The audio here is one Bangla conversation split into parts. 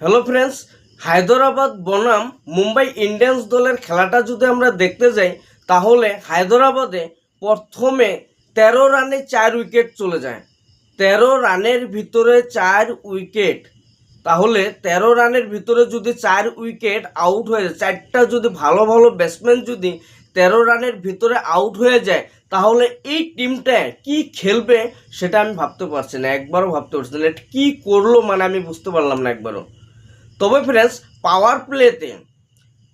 হ্যালো ফ্রেন্ডস হায়দরাবাদ বনাম মুম্বাই ইন্ডিয়ান্স দলের খেলাটা যদি আমরা দেখতে যাই, তাহলে হায়দরাবাদে প্রথমে তেরো রানে চার উইকেট চলে যায়। তেরো রানের ভিতরে চার উইকেট। তাহলে তেরো রানের ভিতরে যদি চার উইকেট আউট হয়ে যায়, চারটা যদি ভালো ভালো ব্যাটসম্যান যদি তেরো রানের ভিতরে আউট হয়ে যায়, তাহলে এই টিমটা কি খেলবে সেটা আমি ভাবতে পারছি না, একবারও ভাবতে পারছি না। কী করল মানে আমি বুঝতে পারলাম না একবারও। তবে ফ্রেন্ডস পাওয়ার প্লেতে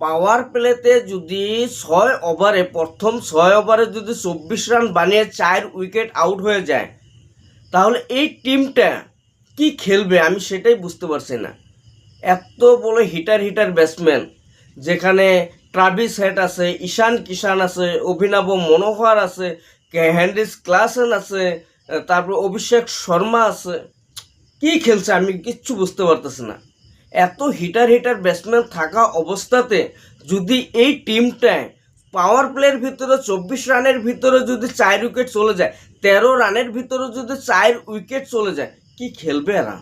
পাওয়ার প্লেতে যদি ছয় ওভারে প্রথম ছয় ওভারে যদি চব্বিশ রান বানিয়ে চার উইকেট আউট হয়ে যায়, তাহলে এই টিমটা কি খেলবে আমি সেটাই বুঝতে পারছি না। এত বড় হিটার হিটার ব্যাটসম্যান যেখানে ট্রাভিস হেড আছে, ঈশান কিষান আছে, অভিনব মনোহর আছে হ্যান্ডিস ক্লাসেন আছে, তারপর অভিষেক শর্মা আছে, কি খেলছে আমি কিচ্ছু বুঝতে পারতেছি না। এত হিটার হিটার ব্যাটসম্যান থাকা অবস্থাতে যদি এই টিমটায় পাওয়ার প্লের ভিতরে চব্বিশ রানের ভিতরে যদি চার উইকেট চলে যায়, তেরো রানের ভিতরে যদি চার উইকেট চলে যায়, কি খেলবে এরা?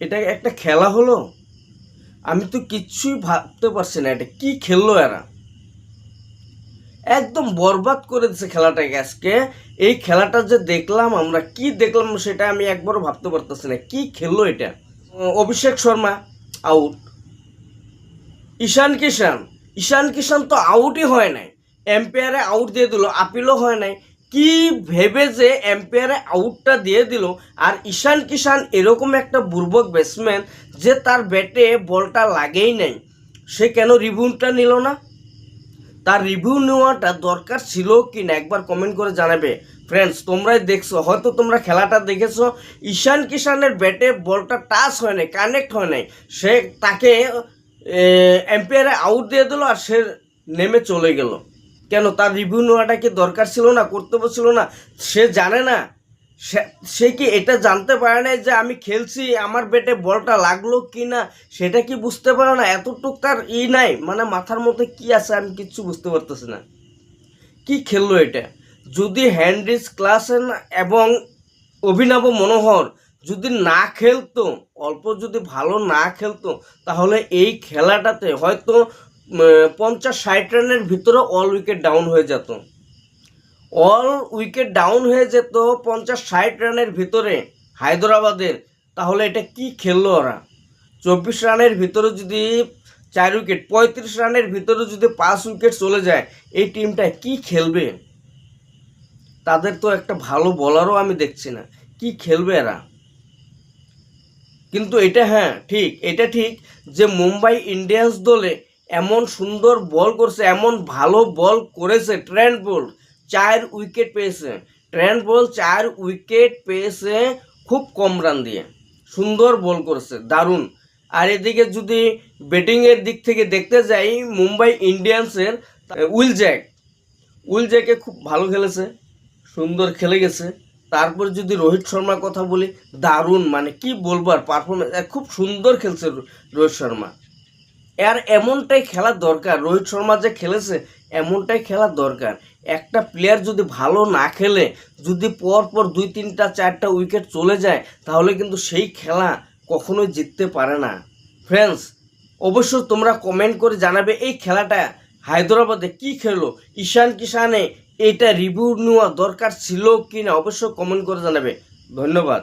এটা একটা খেলা হলো? আমি তো কিচ্ছুই ভাবতে পারছি না এটা, কি খেললো এরা? একদম বরবাদ করে দিছে খেলাটাকে আজকে। এই খেলাটা যে দেখলাম আমরা, কি দেখলাম সেটা আমি একবারও ভাবতে পারতেছি না, কি খেললো এটা? অভিষেক শর্মা আউট ঈশান কিষান ঈশান কিষান তো আউটই হয় নাই। এম্পায়ারে আউট দিয়ে দিল আপিলও হয় নাই। কি ভেবে যে এম্পায়ারে আউটটা দিয়ে দিল, আর ঈশান কিষান এরকম একটা বুর্বক ব্যাটসম্যান যে তার ব্যাটে বলটা লাগেই নাই। সে কেন রিভিউটা নিল না? তার রিভিউ নেওয়াটা দরকার ছিল কি না, একবার কমেন্ট করে জানাবে। ফ্রেন্ডস তোমরাই দেখছ, হয়তো তোমরা খেলাটা দেখেছ, ঈশান কিষানের ব্যাটে বলটা টাচ হয় নাই কানেক্ট হয় নাই। সে তাকে এম্পায়ারে আউট দিয়ে দিল আর সে নেমে চলে গেল। কেন? তার রিভিউ নেওয়াটা কি দরকার ছিল না, কর্তব্য ছিল না? সে জানে না। সে- কি এটা জানতে পারে না যে আমি খেলছি, আমার ব্যাটে বলটা লাগল কি না? সেটা কি বুঝতে পারে না? এতটুক তার ই নাই। মানে মাথার মধ্যে কি আছে আমি কিচ্ছু বুঝতে পারতেছি না। কি খেললো এটা? যদি হ্যান্ড্রিস ক্লাসেন এবং অভিনব মনোহর যদি না খেলতো, অল্প যদি ভালো না খেলতো, তাহলে এই খেলাটাতে হয়তো পঞ্চাশ ষাট রানের ভিতরে অল উইকেট ডাউন হয়ে যেত। অল উইকেট ডাউন হয়ে যেত পঞ্চাশ ষাট রানের ভিতরে হায়দরাবাদের, তাহলে এটা কি খেললো ওরা? চব্বিশ রানের ভিতরে যদি চার উইকেট পঁয়ত্রিশ রানের ভিতরে যদি পাঁচ উইকেট চলে যায়, এই টিমটা কি খেলবে? তাদের তো একটা ভালো বলারও আমি দেখছি না। কি খেলবে এরা? কিন্তু এটা হ্যাঁ ঠিক, এটা ঠিক যে মুম্বাই ইন্ডিয়ান্স দলে এমন সুন্দর বল করছে, এমন ভালো বল করেছে ট্রেন্ড বল চার উইকেট পেয়েছে। ট্রেন্ড বল চার উইকেট পেয়েছে খুব কম রান দিয়ে। সুন্দর বল করেছে, দারুণ। আর এদিকে যদি ব্যাটিংয়ের দিক থেকে দেখতে যাই, মুম্বাই ইন্ডিয়ান্সের উইল জ্যাক উইল জ্যাকে খুব ভালো খেলেছে। সুন্দর খেলে গেছে। তারপর যদি রোহিত শর্মার কথা বলি, দারুণ মানে কি বলবার পারফরমেন্স খুব সুন্দর খেলছে রোহিত শর্মা। আর এমনটাই খেলা দরকার, রোহিত শর্মা যে খেলেছে, এমনটাই খেলার দরকার। একটা প্লেয়ার যদি ভালো না খেলে, যদি পর পর দুই, তিনটা, চারটা উইকেট চলে যায়, তাহলে কিন্তু সেই খেলা কখনোই জিততে পারে না। ফ্রেন্ডস অবশ্য তোমরা কমেন্ট করে জানাবে এই খেলাটা হায়দ্রাবাদে কি খেলো ঈশান কিষানে এটা রিভিউ নেওয়া দরকার ছিল কি না অবশ্য কমেন্ট করে জানাবে। ধন্যবাদ।